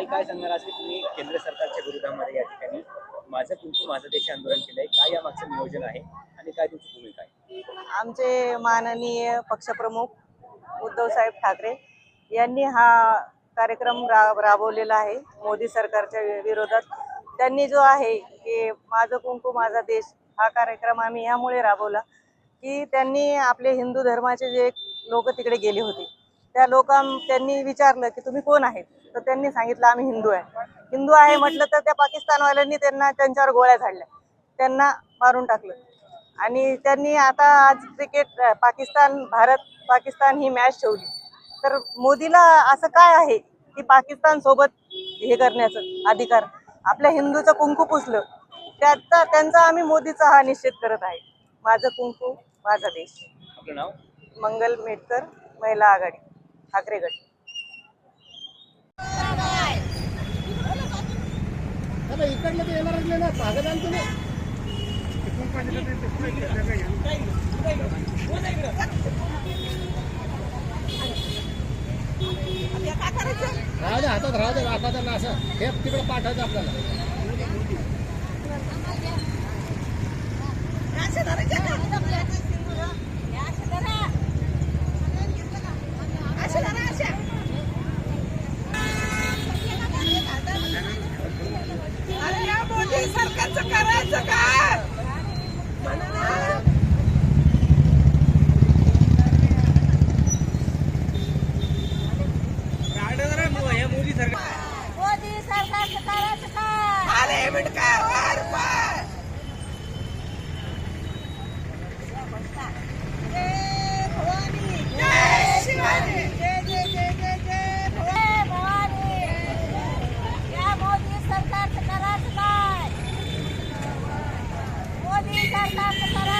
ताई काय सांगणार? आज की तुम्ही केंद्र सरकारच्या विरोधामध्ये या ठिकाणी माझं तुमचं माझं देश आंदोलन केलंय. काय या मागचं नियोजन आहे आणि काय तुमची भूमिका आहे? आमचे माननीय पक्षप्रमुख उद्धवसाहेब ठाकरे यांनी हा कार्यक्रम रा राबवलेला आहे मोदी सरकारच्या विरोधात. त्यांनी जो आहे की माझं कुंकू माझा देश हा कार्यक्रम आम्ही यामुळे राबवला की त्यांनी आपले हिंदू धर्माचे जे लोक तिकडे गेले होते त्या लोकां त्यांनी विचारलं की तुम्ही कोण आहेत? तर त्यांनी सांगितलं आम्ही हिंदू आहे. हिंदू आहे म्हटलं तर त्या पाकिस्तानवाल्यांनी त्यांना त्यांच्यावर गोळ्या झाडल्या. त्यांना मारून टाकलं. आणि त्यांनी आता आज क्रिकेट पाकिस्तान भारत पाकिस्तान ही मॅच ठेवली. तर मोदीला असं काय आहे की पाकिस्तान सोबत हे करण्याचं अधिकार? आपल्या हिंदूचं कुंकू पुसलं. त्याचा त्यांचा आम्ही मोदीचा हा निषेध करत आहे. माझं कुंकू माझा देश. आपलं नाव? मंगल मेटकर महिला आघाडी ठाकरे गट. इकडलं तर येणार नाही ना भागत आणतो ना राहू दे हातात राहू दे हातात असं हे तिकडे पाठवायचं आपल्याला. It's okay. Tartar, tartar, tartar.